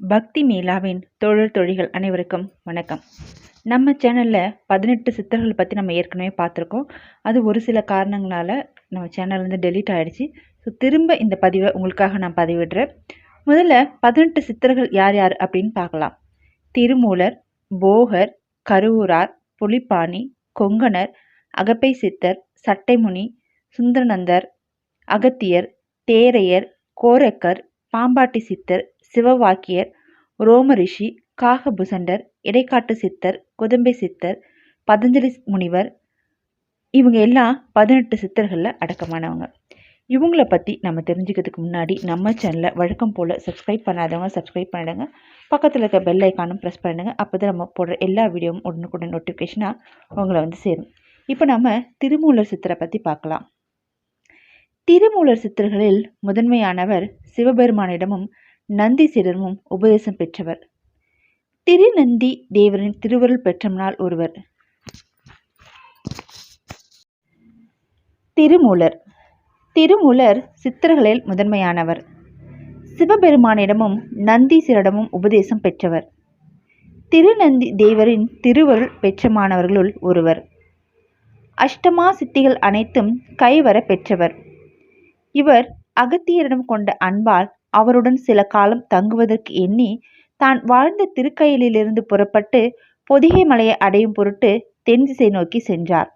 பக்தி மேலாவின் தொழில் தொழில்கள் அனைவருக்கும் வணக்கம். நம்ம சேனலில் பதினெட்டு சித்தர்கள் பற்றி நம்ம ஏற்கனவே பார்த்துருக்கோம். அது ஒரு சில காரணங்களால் நம்ம சேனல் வந்து டெலீட் ஆகிடுச்சு ஸோ திரும்ப இந்த பதிவை உங்களுக்காக நான் பதிவிடுறேன். முதல்ல பதினெட்டு சித்தர்கள் யார் யார் அப்படின்னு பார்க்கலாம். திருமூலர் போகர் கருவூரார் புலிப்பாணி கொங்கணர் அகப்பை சித்தர் சட்டைமுனி சுந்தரநந்தர் அகத்தியர் தேரையர் கோரக்கர் பாம்பாட்டி சித்தர் சிவவாக்கியர் ரோமரிஷி காகபுசண்டர் இடைக்காட்டு சித்தர் கொதம்பை சித்தர் பதஞ்சலி முனிவர் இவங்க எல்லாம் பதினெட்டு சித்தர்களில் அடக்கமானவங்க. இவங்கள பற்றி நம்ம தெரிஞ்சுக்கிறதுக்கு முன்னாடி நம்ம சேனலை வழக்கம் போல் சப்ஸ்கிரைப் பண்ணாதவங்க சப்ஸ்கிரைப் பண்ணிடுங்க. பக்கத்தில் இருக்க பெல் ஐக்கானும் ப்ரெஸ் பண்ணிடுங்க அப்போ தான் நம்ம போடுற எல்லா வீடியோவும் உடனுக்குடன் நோட்டிஃபிகேஷனாக உங்களை வந்து சேரும். இப்போ நம்ம திருமூலர் சித்தரை பற்றி பார்க்கலாம். திருமூலர் சித்தர்களில் முதன்மையானவர் சிவபெருமானிடமும் நந்தி நந்தீசிடமும் உபதேசம் பெற்றவர். திருநந்தி தேவரின் திருவருள் பெற்றமனால் ஒருவர். திருமூலர். திருமூலர் சித்தர்களில் முதன்மையானவர். சிவபெருமானிடமும் நந்தீசிரிடமும் உபதேசம் பெற்றவர். திருநந்தி தேவரின் திருவருள் பெற்றமானவர்களுள் ஒருவர். அஷ்டமா சித்திகள் அனைத்தும் கைவர பெற்றவர். இவர் அகத்தியரிடம் கொண்ட அன்பால் அவருடன் சில காலம் தங்குவதற்கு எண்ணி தான் வாழ்ந்த திருக்கையிலிருந்து புறப்பட்டு பொதிகை மலையை அடையும் பொருட்டு தென்திசை நோக்கி சென்றார்.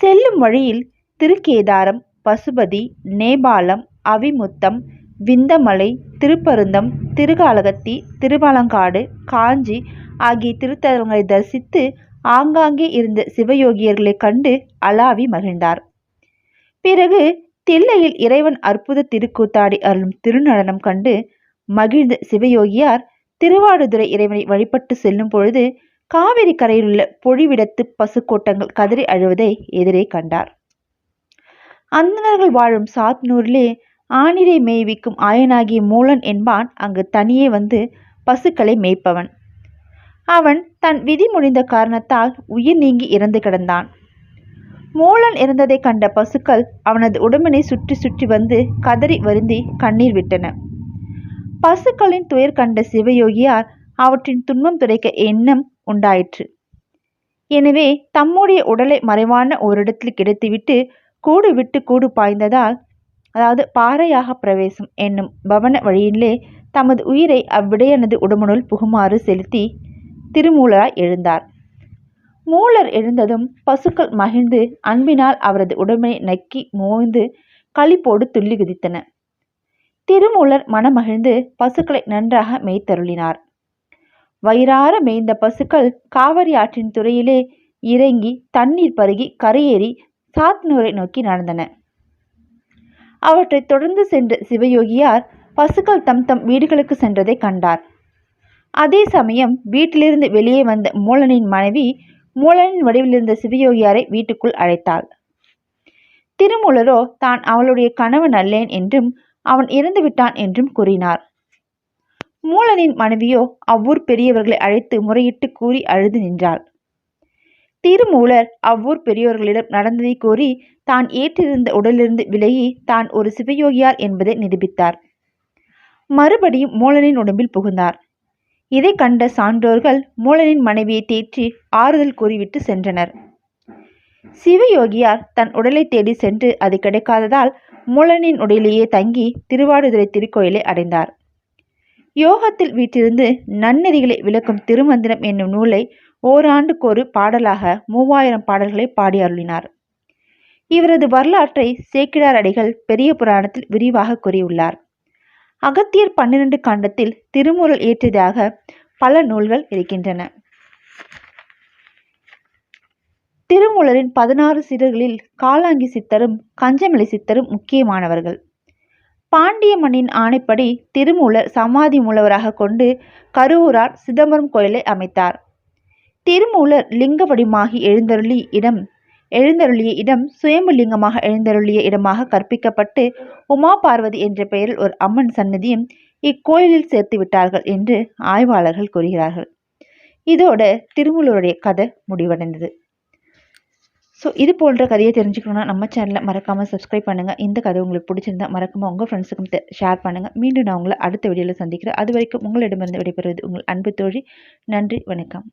செல்லும் வழியில் திருக்கேதாரம் பசுபதி நேபாளம் அவிமுத்தம் விந்தமலை திருப்பருந்தம் திருகாலகத்தி திருமலங்காடு காஞ்சி ஆகிய திருத்தலங்களை தரிசித்து ஆங்காங்கே இருந்த சிவயோகியர்களை கண்டு அலாவி மகிழ்ந்தார். பிறகு தில்லையில் இறைவன் அற்புத திருக்கூத்தாடி அருளும் திருநடனம் கண்டு மகிழ்ந்த சிவயோகியார் திருவாடுதுறை இறைவனை வழிபட்டு செல்லும் பொழுது காவிரி கரையில் உள்ள பொழிவிடத்து பசுக்கோட்டங்கள் கதறி அழுவதை எதிரே கண்டார். அந்தணர்கள் வாழும் சாத்னூரிலே ஆனிரை மேய்விக்கும் ஆயனாகிய மூலன் என்பான் அங்கு தனியே வந்து பசுக்களை மேய்ப்பவன். அவன் தன் விதி முடிந்த காரணத்தால் உயிர் நீங்கி இறந்து கிடந்தான். மூலன் இருந்ததை கண்ட பசுக்கள் அவனது உடம்பினை சுற்றி சுற்றி வந்து கதறி வருந்தி கண்ணீர் விட்டன. பசுக்களின் துயர் கண்ட சிவயோகியார் அவற்றின் துன்பம் துடைக்க எண்ணம் உண்டாயிற்று. எனவே தம்முடைய உடலை மறைவான ஓரிடத்தில் கிடைத்துவிட்டு கூடு விட்டு கூடு பாய்ந்ததால் அதாவது பாறையாக பிரவேசம் என்னும் பவன வழியிலே தமது உயிரை அவ்விடையனது உடம்புனுள் புகுமாறு செலுத்தி திருமூலராய் எழுந்தார். மூலர் எழுந்ததும் பசுக்கள் மகிழ்ந்து அன்பினால் அவரது உடம்பை நக்கி மோய்ந்து களிப்போடு துள்ளி குதித்தன. திருமூலர் மனமகிழ்ந்து பசுக்களை நன்றாக மேய்த்தருளினார். வயிறார மேய்ந்த பசுக்கள் காவிரி ஆற்றின் துறையிலே இறங்கி தண்ணீர் பருகி கரையேறி சாத்னூரை நோக்கி நடந்தன. அவற்றை தொடர்ந்து சென்ற சிவயோகியார் பசுக்கள் தம் தம் வீடுகளுக்கு சென்றதை கண்டார். அதே சமயம் வீட்டிலிருந்து வெளியே வந்த மூலனின் மனைவி மூலனின் வடிவில் இருந்த சிவயோகியாரை வீட்டுக்குள் அழைத்தாள். திருமூலரோ தான் அவளுடைய கணவன் அல்லேன் என்றும் அவன் இறந்து விட்டான் என்றும் கூறினார். மூலனின் மனைவியோ அவ்வூர் பெரியவர்களை அழைத்து முறையிட்டு கூறி அழுது நின்றாள். திருமூலர் அவ்வூர் பெரியோர்களிடம் நடந்ததை கூறி தான் ஏற்றிருந்த உடலிருந்து விலகி தான் ஒரு சிவயோகியார் என்பதை நிரூபித்தார். மறுபடியும் மூலனின் உடம்பில் புகுந்தார். இதை கண்ட சான்றோர்கள் மூலனின் மனைவியை தேற்றி ஆறுதல் கூறிவிட்டு சென்றனர். சிவயோகியார் தன் உடலை தேடி சென்று அது கிடைக்காததால் மூலனின் உடலிலேயே தங்கி திருவாடுதுறை திருக்கோயிலை அடைந்தார். யோகத்தில் வீட்டிலிருந்து நன்னெறிகளை விளக்கும் திருமந்திரம் என்னும் நூலை ஓராண்டுக்கு ஒரு பாடலாக மூவாயிரம் பாடல்களை பாடி அருளினார். இவரது வரலாற்றை சேக்கிடார் அடிகள் பெரிய புராணத்தில் விரிவாக கூறியுள்ளார். அகத்தியர் பன்னிரண்டு காண்டத்தில் திருமுறள் ஏற்றியதாக பல நூல்கள் இருக்கின்றன. திருமூலரின் பதினாறு சிறர்களில் காலாங்கி சித்தரும் கஞ்சமலை சித்தரும் முக்கியமானவர்கள். பாண்டிய மண்ணின் ஆணைப்படி திருமூலர் சமாதி மூலவராக கொண்டு கருவூரார் சிதம்பரம் கோயிலை அமைத்தார். திருமூலர் லிங்க வடிமாகி எழுந்தருளி இடம் எழுந்தருளிய இடம் சுயம்புலிங்கமாக எழுந்தருளிய இடமாக கற்பிக்கப்பட்டு உமா பார்வதி என்ற பெயரில் ஒரு அம்மன் சன்னதியும் இக்கோயிலில் சேர்த்து விட்டார்கள் என்று ஆய்வாளர்கள் கூறுகிறார்கள். இதோட திருமூலருடைய கதை முடிவடைந்தது. ஸோ இது போன்ற கதையை தெரிஞ்சுக்கணுன்னா நம்ம சேனலை மறக்காமல் சப்ஸ்கிரைப் பண்ணுங்கள் இந்த கதை உங்களுக்கு பிடிச்சிருந்தா மறக்காமல் உங்கள் ஃப்ரெண்ட்ஸுக்கும் ஷேர் பண்ணுங்கள் மீண்டும் நான் உங்களை அடுத்த வீடியோவில் சந்திக்கிறேன். அது வரைக்கும் உங்களிடமிருந்து விடைபெறுவது உங்கள் அன்பு தோழி. நன்றி வணக்கம்.